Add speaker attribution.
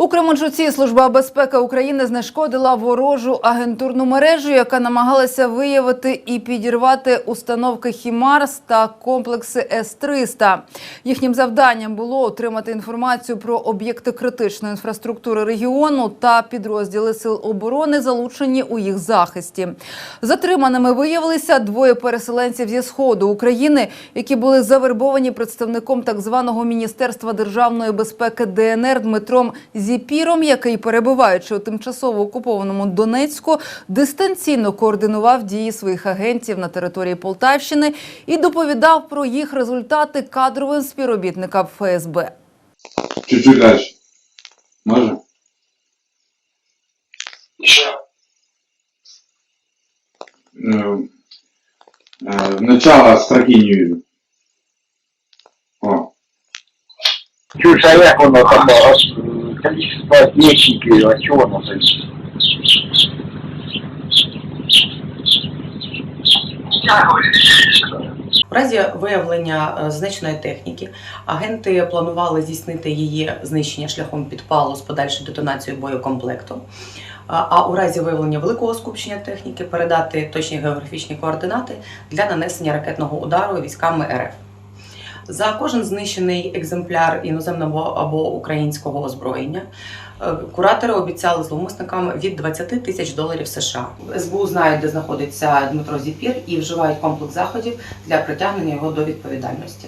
Speaker 1: У Кременчуці служба безпеки України знешкодила ворожу агентурну мережу, яка намагалася виявити і підірвати установки Хімарс та комплекси С-300. Їхнім завданням було отримати інформацію про об'єкти критичної інфраструктури регіону та підрозділи сил оборони, залучені у їх захисті. Затриманими виявилися двоє переселенців зі сходу України, які були завербовані представником так званого Міністерства державної безпеки ДНР Дмитром Зіпіром, який, перебуваючи у тимчасово окупованому Донецьку, дистанційно координував дії своїх агентів на території Полтавщини і доповідав про їх результати кадровим співробітникам ФСБ.
Speaker 2: Чуть-чуть дальше. Можно?
Speaker 3: Еще.
Speaker 2: Э, э, Начало строки не вижу. О,
Speaker 3: Чуть а як воно там количество мечників, а чого воно зависит?
Speaker 4: У разі виявлення е, знищеної техніки агенти планували здійснити її знищення шляхом підпалу з подальшою детонацією боєкомплекту. А а у разі виявлення великого скупчення техніки передати точні географічні координати для нанесення ракетного удару військами РФ. За кожен знищений екземпляр іноземного або українського озброєння е, куратори обіцяли зловмисникам від 20 тисяч доларів США. СБУ знають, де знаходиться Дмитро Зіпір, і вживають комплекс заходів для притягнення його до відповідальності.